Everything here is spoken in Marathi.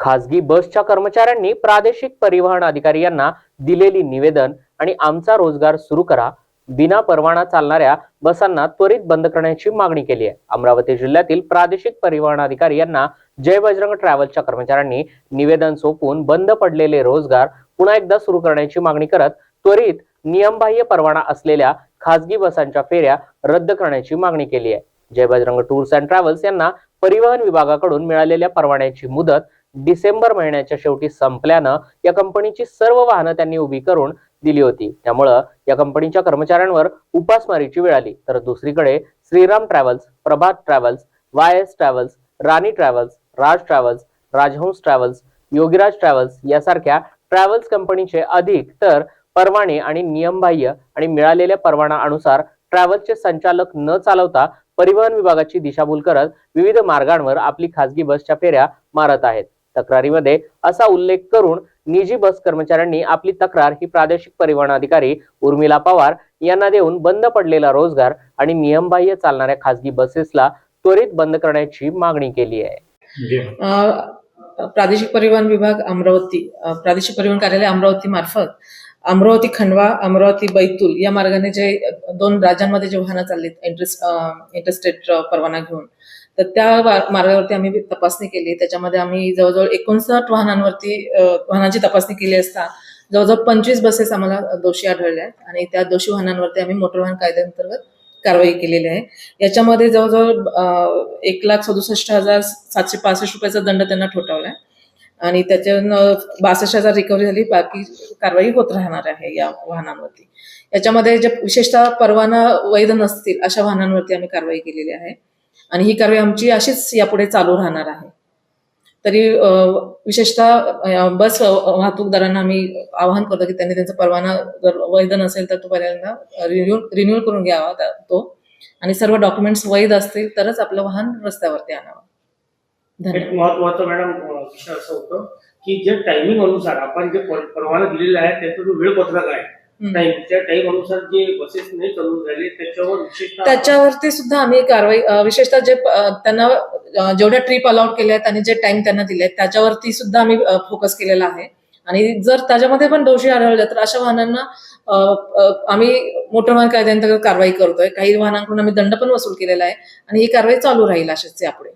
खासगी बसच्या कर्मचाऱ्यांनी प्रादेशिक परिवहन अधिकारी यांना दिलेली निवेदन आणि आमचा रोजगार सुरू करा. बिना परवाना चालणाऱ्या बसांना त्वरित बंद करण्याची मागणी केली आहे. अमरावती जिल्ह्यातील प्रादेशिक परिवहन अधिकारी यांना जय बजरंग ट्रॅव्हल्सच्या कर्मचाऱ्यांनी निवेदन सोपून बंद पडलेले रोजगार पुन्हा एकदा सुरू करण्याची मागणी करत त्वरित नियमबाह्य परवाना असलेल्या खासगी बसांच्या फेऱ्या रद्द करण्याची मागणी केली आहे. Jay Bajrang tours and travels यांना परिवहन विभागाकडून मिळालेल्या परवान्याची मुदत डिसेंबर महिन्याच्या शेवटी संपल्यानं या कंपनीची सर्व वाहनं त्यांनी उभी करून दिली होती. त्यामुळं या कंपनीच्या कर्मचाऱ्यांवर उपासमारीची वेळ आली. तर दुसरीकडे Shriram travels Prabhat travels Y S travels Rani travels Raj travels Rajhans travels Yogiraj travels यासारख्या ट्रॅव्हल्स कंपनीचे अधिक तर परवाने आणि नियमबाह्य आणि मिळालेल्या परवाना अनुसार ट्रॅव्हल्सचे संचालक न चालवता परिवहन विभागाची दिशाभूल करत विविध मार्गांवर आपली खासगी बसच्या फेऱ्या मारत आहेत. तक्रारीमध्ये असा उल्लेख करून निजी बस कर्मचाऱ्यांनी आपली तक्रार ही प्रादेशिक परिवहन अधिकारी उर्मिला पवार यांना देऊन बंद पडलेला रोजगार आणि नियमबाह्य चालणाऱ्या खासगी बसेसला त्वरित बंद करण्याची मागणी केली आहे. प्रादेशिक परिवहन विभाग अमरावती प्रादेशिक परिवहन कार्यालय अमरावती मार्फत अमरावती खंडवा अमरावती बैतूल या मार्गाने जे दोन राज्यांमध्ये जे वाहनं चाललीत इंटरेस्ट इंटरस्टेट परवाना घेऊन तर त्या मार्गावरती आम्ही तपासणी केली. त्याच्यामध्ये आम्ही जवळजवळ एकोणसाठ वाहनांवरती वाहनांची तपासणी केली असता जवळजवळ पंचवीस बसेस आम्हाला दोषी आढळल्या आहेत आणि त्या दोषी वाहनांवरती आम्ही मोटर वाहन कायद्याअंतर्गत कारवाई केलेली आहे. याच्यामध्ये जवळजवळ एक लाख सदुसष्ट हजार सातशे पासष्ट रुपयाचा दंड त्यांना ठोठावलाय आणि त्याच्यानं बासष्ट हजार रिकव्हरी झाली. बाकी कारवाई होत राहणार आहे या वाहनांवरती. याच्यामध्ये जे विशेषतः परवाना वैध नसतील अशा वाहनांवरती आम्ही कारवाई केलेली आहे. आणि ही कारवाई आमची अशीच यापुढे चालू राहणार आहे. तरी विशेषतः बस वाहतूकदारांना आम्ही आवाहन करतो की त्यांनी त्यांचा परवाना जर वैध नसेल तर तो पहिल्यांदा रिन्यू रिन्यूअल करून घ्यावा तो. आणि सर्व डॉक्युमेंट्स वैध असतील तरच आपलं वाहन रस्त्यावरती आणावं. महत्वाचं मॅडम असं होतं की जे टायमिंग अनुसार आपण जे परवाना दिलेला आहे त्याचं जो वेळपत्रक आहे टाइम त्या टाइम अनुसार जे बसेस नाही चालून राहिले त्याच्यावर विशेषतः त्याच्यावरती सुद्धा आम्ही कारवाई अ, विशेषतः जे अ, त्यांना अ, जेवढ्या ट्रिप अलाउड केल्या आहेत आणि जे टाइम त्यांना दिले आहेत त्याच्यावरती सुद्धा आम्ही फोकस केलेला आहे. आणि जर त्याच्यामध्ये पण दोषी आढळले तर अशा वाहनांना अ, अ, आम्ही मोटर वाहन कायद्याअंतर्गत कारवाई करतोय. काही वाहनांकडून आम्ही दंड पण वसूल केलेला आहे आणि ही कारवाई चालू राहील अशीच यापुढे.